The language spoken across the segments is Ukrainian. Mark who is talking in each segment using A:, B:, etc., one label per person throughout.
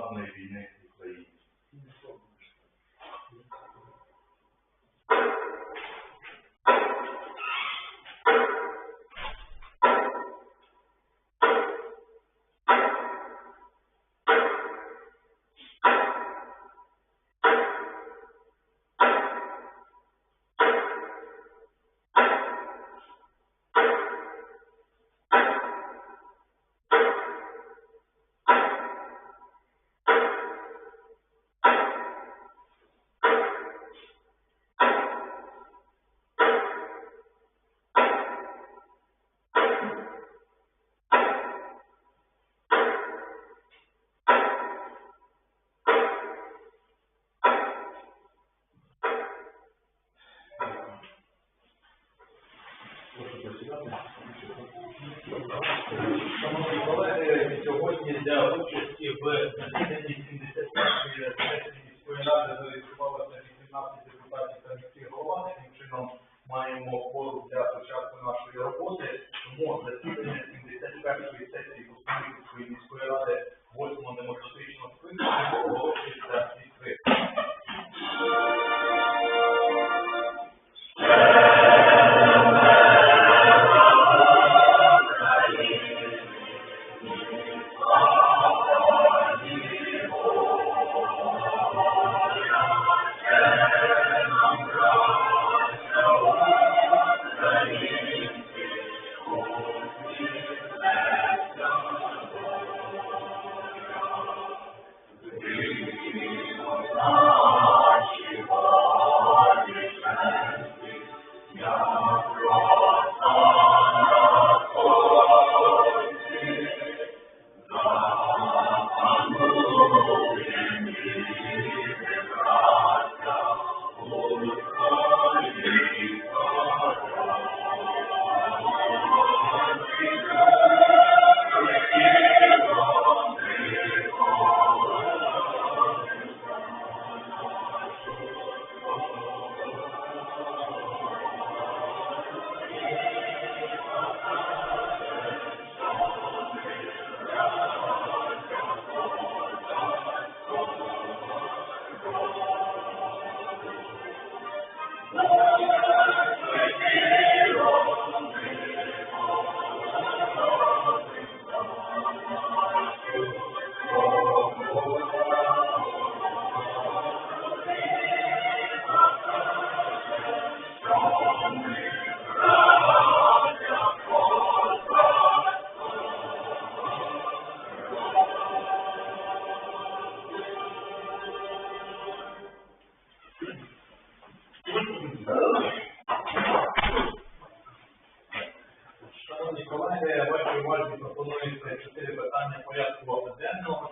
A: повномасштабної війни в Україні. Шановні колеги, сьогодні для участі в засіданні 71-ї сесії міської ради зареєструвалося 18 депутатів та міський голова. Таким чином маємо форум для початку нашої роботи. Тому засідання 71-ї сесії Костомельської міської ради колеги, вашій увазі пропонується чотири питання порядку денного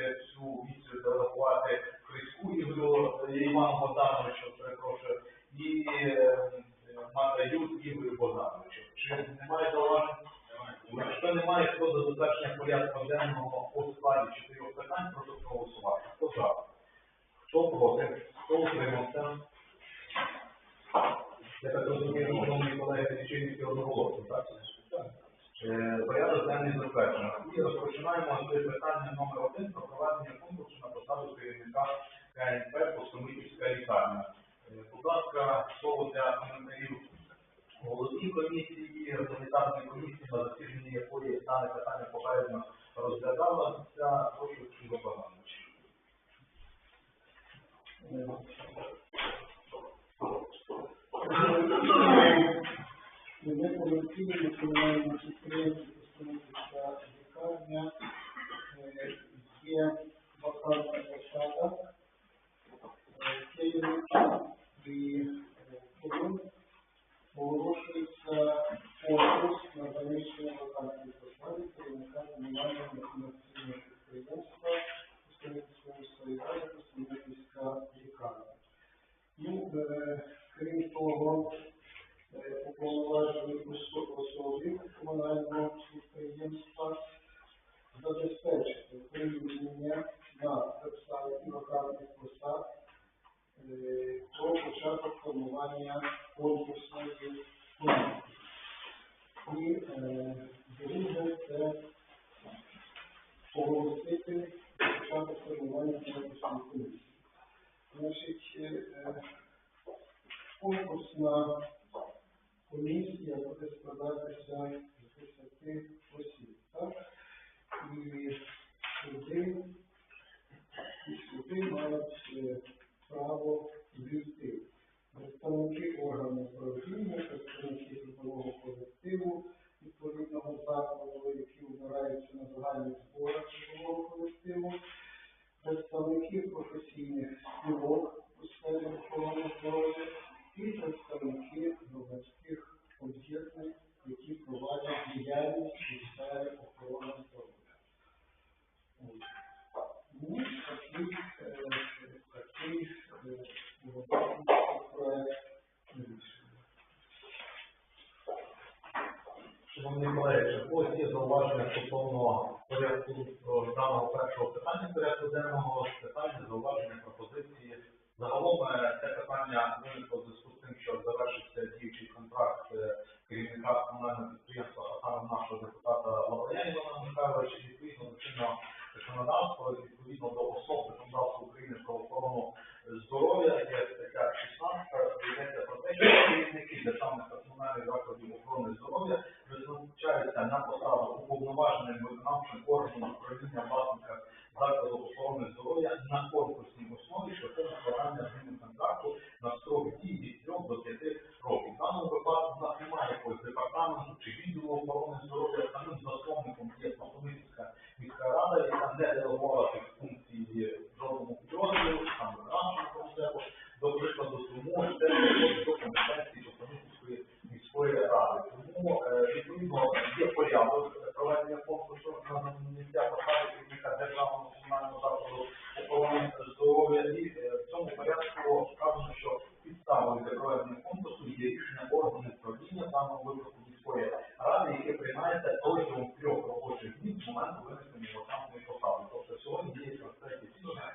A: пропозиція цю місію зарахувати Христку Ігорю е, Івану Богдановичу, перепрошую, і е, Матаю Ігорю Богдановичу. Чи немає зауважень? Якщо немає, хто за затвердження порядку денного по складі чотирьох питань, прошу проголосувати. Хто за? Хто проти? Хто утримався? Я так розумію, шановні колеги, лічильники одноголосно, так? Е, Порядок денний затверджено. І розпочинаємо з питання номер один про проведення конкурсу на посаду керівника КНП Постомитівська лікарня. Е, Будь ласка, слово для коментарів голові комісії, гуманітарної комісії, на засіданні якої дане питання попередньо розглядалося. Прошу Чудо Богданович.
B: Ми коментуємо комунальне підприємство «Костромська лікарня» є вакантна посада е, керівника і е, тому оголошується конкурс на заміщення вакантної посади керівника комунального некомерційного підприємства Установницької міської ради Установницька лікарня. Ну, е, крім того, е, уповноважені осо- особи комунального підприємства забезпечити прийняття на веб-сайті вакантних посад е, про початок формування конкурсної комісії. І е, друге це оголосити початок формування конкурсної комісії. Значить, е, конкурсна комісія буде складатися з 10 осіб, так? І сюди, і сюди мають е, право війти представники органу управління, представники трудового колективу відповідного закладу, які обираються на загальних зборах трудового колективу, представники професійних спілок у сфері охорони здоров'я і представники громадських об'єднань, які проводять діяльність у сфері охорони здоров'я. Ось. Ну, такий, е, такий е, новий проект рішення.
A: Шановні колеги, чи в когось є зауваження стосовно порядку е, даного першого питання порядку денного, питання, зауваження, пропозиції. Загалом е, це питання виникло в зв'язку з тим, що завершився діючий контракт е, керівника комунального підприємства, а саме нашого депутата Лаврія Івана Михайловича, відповідно до чинного законодавства, відповідно до основ законодавства України про охорону здоров'я, є стаття 16, йдеться про те, що керівники державних та комунальних закладів охорони здоров'я визначаються на посаду уповноваженим виконавчим органом управління власника закладу охорони здоров'я на конкурсній основі шляхом складання з ними контракту на строк дії від 3 до 5 років. В даному випадку в нас немає якогось департаменту чи відділу охорони здоров'я, самим засновником є Смоковицька міська рада, яка не делегувала цих функцій жодному підрозділу, там виконавчому комітету, до прикладу, тому це входить до компетенції Смоковицької міської ради. Тому е, відповідно є порядок проведення конкурсу на заняття посади керівника державного комунального закладу охорони здоров'я. І е, в цьому порядку вказано, що підставою для проведення конкурсу є рішення органу управління в даному випадку міської ради, яке приймається протягом трьох робочих днів з моменту винесення вакантної посади. Тобто сьогодні є 23 січня,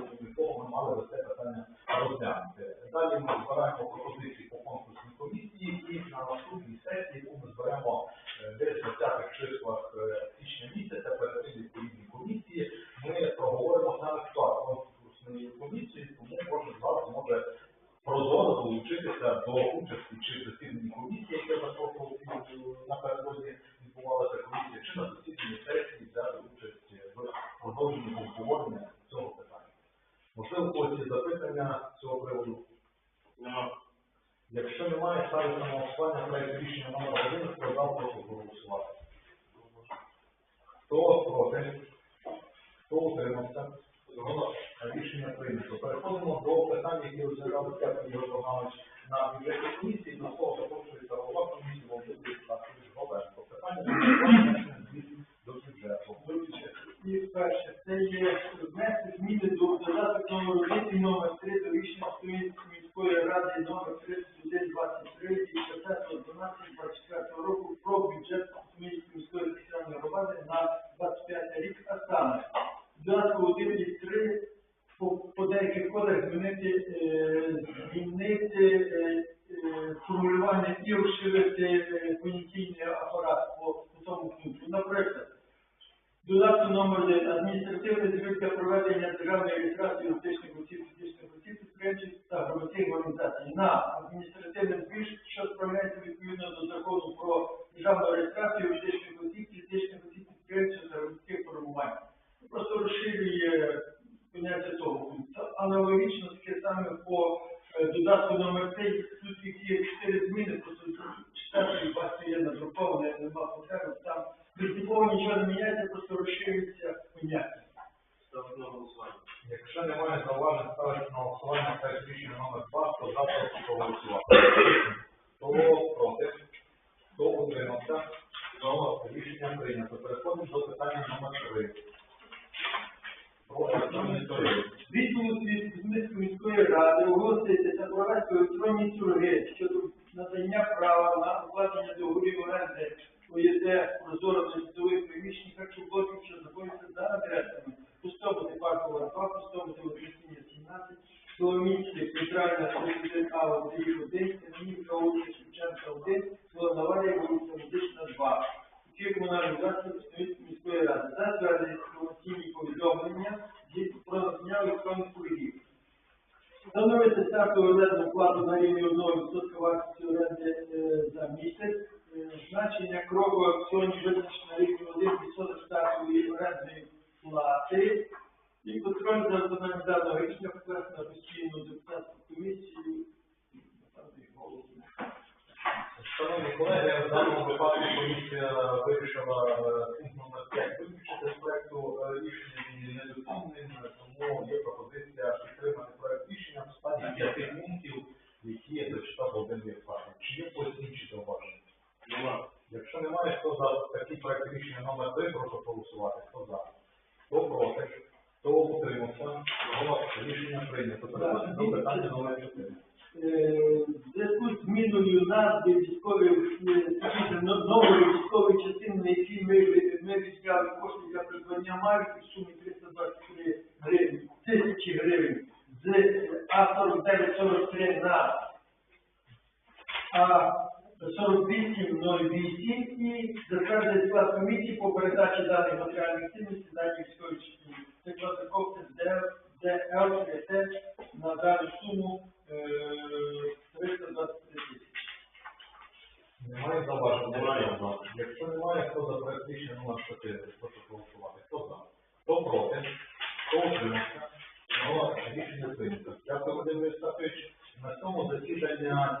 A: день, ми мали це питання розглянути. Далі ми збираємо пропозиції по конкурсній комісії і на наступній сесії, яку ми зберемо десь в 20-х числах січня місяця перед тим відповідні комісії, ми проговоримо саме склад конкурсної комісії, тому кожен з вас може прозоро долучитися до участі чи в засіданні комісії, яке запрошував напередодні відбувалася комісія, чи на засіданні сесії взяти участь в продовженні обговорення. Можливо, когось є запитання з цього приводу? Нема. Якщо немає, ставиться на голосування проект рішення номер один, хто за, прошу проголосувати. Хто проти? Хто утримався? Рішення прийнято. Переходимо до питання, які розглядали Степан Ігор на бюджетній комісії. До слова запрошується голова комісії Володимир Олександрович Голенко. Питання до бюджету.
C: І перше, це є додаток номер 1 номер 3 до рішення Столицької міської ради номер 3123 від 10.12.24 року про бюджет Столицької міської територіальної громади на 25 рік, а саме додатку 1 і 3 по, по деяких кодах змінити, е, змінити е, е, формулювання і розширити е, понятійний апарат по, по тому пункту. Наприклад, Додатку номер 1. Адміністративний звіт для проведення державної реєстрації юридичних осіб, фізичних осіб, підприємців та громадських організацій на адміністративний звіт, що справляється відповідно до закону про державну реєстрацію юридичних осіб, фізичних осіб, підприємців та громадських формувань. Просто розширює поняття того. Аналогічно таке саме по е, додатку номер 3. Тут їх є чотири зміни, просто четвертої бачите є надруковане, нема потреби там принципово нічого не міняється, просто розширюється поняття.
A: Якщо немає зауважень, ставиться на голосування проект рішення номер 2, хто за, прошу проголосувати. Хто проти? Хто утримався? То рішення прийнято. Переходимо до питання номер 3. Про електронний торги.
C: Відповідь від міської ради оголосити та провести електронні торги щодо надання права на укладення договорів оренди ОЄД прозоро на житлових приміщень харчоблоків, що знаходяться за адресами Пустобути Паркова 2, Пустобути Воскресіння 17, Соломінський, Центральна 31А, Андрій 1, Семенівка, вулиця Шевченка 1, село Наварія, Медична 2. Які комунальні засоби Хмельницької міської ради затвердили інформаційні повідомлення від- про надання електронних торгів. Ставку орендну плату на рівні 1% вартості оренди е, за місяць. Е, Значення кроку аукціонів визначено на рівні 1% ставкової орендної плати. І контроль за виконанням даного рішення на постійну депутатську.
A: Шановні колеги, в даному випадку комісія вирішила е, пункт номер 5 виключити з проекту рішення недоцільним, тому є пропозиція підтримати проект рішення в складі п'яти пунктів, які зачитав Володимир Євпатович. Чи є якось інші зауваження? Немає. Якщо немає, хто за такий проект рішення номер 3, прошу проголосувати. Хто за? Хто проти? Хто утримався? Голос рішення прийнято. Переходимо до питання номер 4.
C: Е, в зв'язку з зміною назви військової е, нової військової частини, на якій ми, ми відділяли кошти для придбання марки в сумі 323 гривень, тисячі гривень з А4943 на А4808 і затвердити склад комісії по передачі даних матеріальних цінностей даній військовій частині. Це квадрокопти ДЛ на дану суму е, 323 тисячі.
A: Немає зауважень? Немає. Якщо немає, хто за проект рішення номер 4, прошу голосувати. Хто за? Хто проти? Хто утримався? Рішення прийнято. Дякую, Володимир Євстафович. На цьому засідання